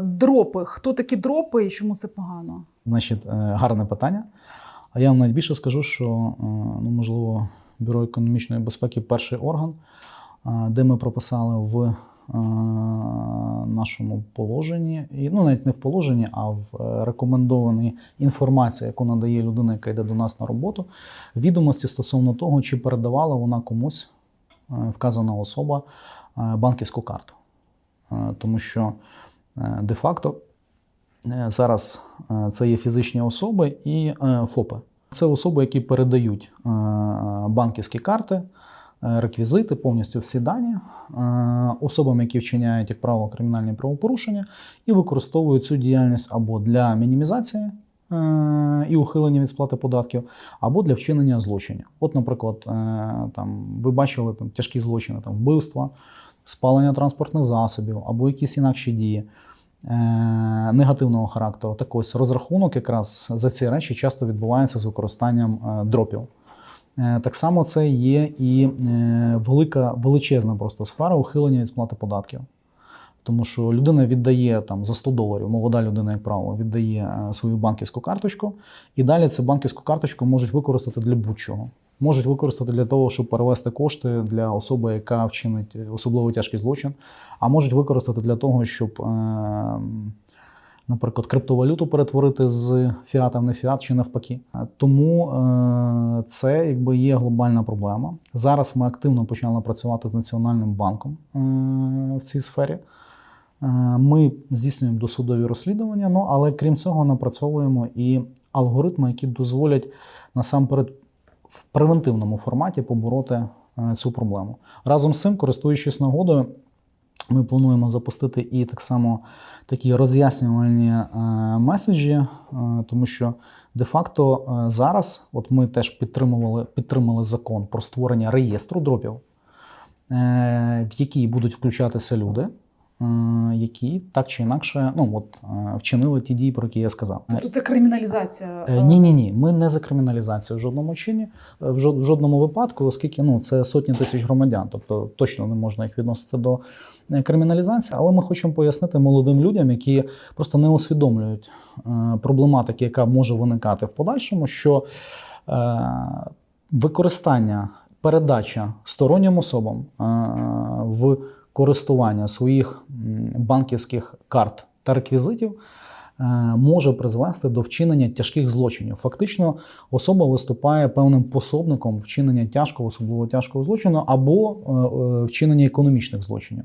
Дропи. Хто такі дропи і чому це погано? Значить, е, гарне питання. А я вам навіть більше скажу, що е, ну, можливо, Бюро економічної безпеки перший орган, е, де ми прописали в нашому положенні, ну навіть не в положенні, а в рекомендованій інформації, яку надає людина, яка йде до нас на роботу, відомості стосовно того, чи передавала вона комусь вказана особа банківську карту. Тому що де-факто Е, Зараз е, це є фізичні особи і е, ФОПи. Це особи, які передають е, банківські карти, е, реквізити, повністю всі дані е, особам, які вчиняють, як правило, кримінальні правопорушення, і використовують цю діяльність або для мінімізації е, і ухилення від сплати податків, або для вчинення злочинів. От, наприклад, е, там, ви бачили там, тяжкі злочини, там, вбивства, спалення транспортних засобів або якісь інакші дії е, негативного характеру. Так ось розрахунок якраз за ці речі часто відбувається з використанням е, дропів. Е, Так само це є і велика, величезна просто сфера ухилення від сплати податків. Тому що людина віддає там за 100 доларів, молода людина, як правило, віддає свою банківську карточку, і далі цю банківську карточку можуть використати для будь-чого. Можуть використати для того, щоб перевести кошти для особи, яка вчинить особливо тяжкий злочин, а можуть використати для того, щоб, е, наприклад, криптовалюту перетворити з фіата в не фіат чи навпаки. Е, Тому е, це якби є глобальна проблема. Зараз ми активно почали працювати з Національним банком в цій сфері. Ми здійснюємо досудові розслідування, ну але крім цього, напрацьовуємо і алгоритми, які дозволять насамперед в превентивному форматі побороти е, цю проблему. Разом з цим, користуючись нагодою, ми плануємо запустити і так само такі роз'яснювальні е, меседжі, е, тому що де-факто зараз, от ми теж підтримували, підтримали закон про створення реєстру дропів, в який будуть включатися люди, які так чи інакше ну, от, е, вчинили ті дії, про які я сказав. Тобто це криміналізація. Е, Ні, ні, ні. Ми не за криміналізацію в жодному чині, е, в жодному випадку, оскільки ну це сотні тисяч громадян, тобто точно не можна їх відносити до е, криміналізації. Але ми хочемо пояснити молодим людям, які просто не усвідомлюють е, проблематики, яка може виникати в подальшому, що е, використання, передача стороннім особам е, в користування своїх банківських карт та реквізитів е, може призвести до вчинення тяжких злочинів. Фактично, особа виступає певним пособником вчинення тяжкого, особливо тяжкого злочину або е, е, вчинення економічних злочинів.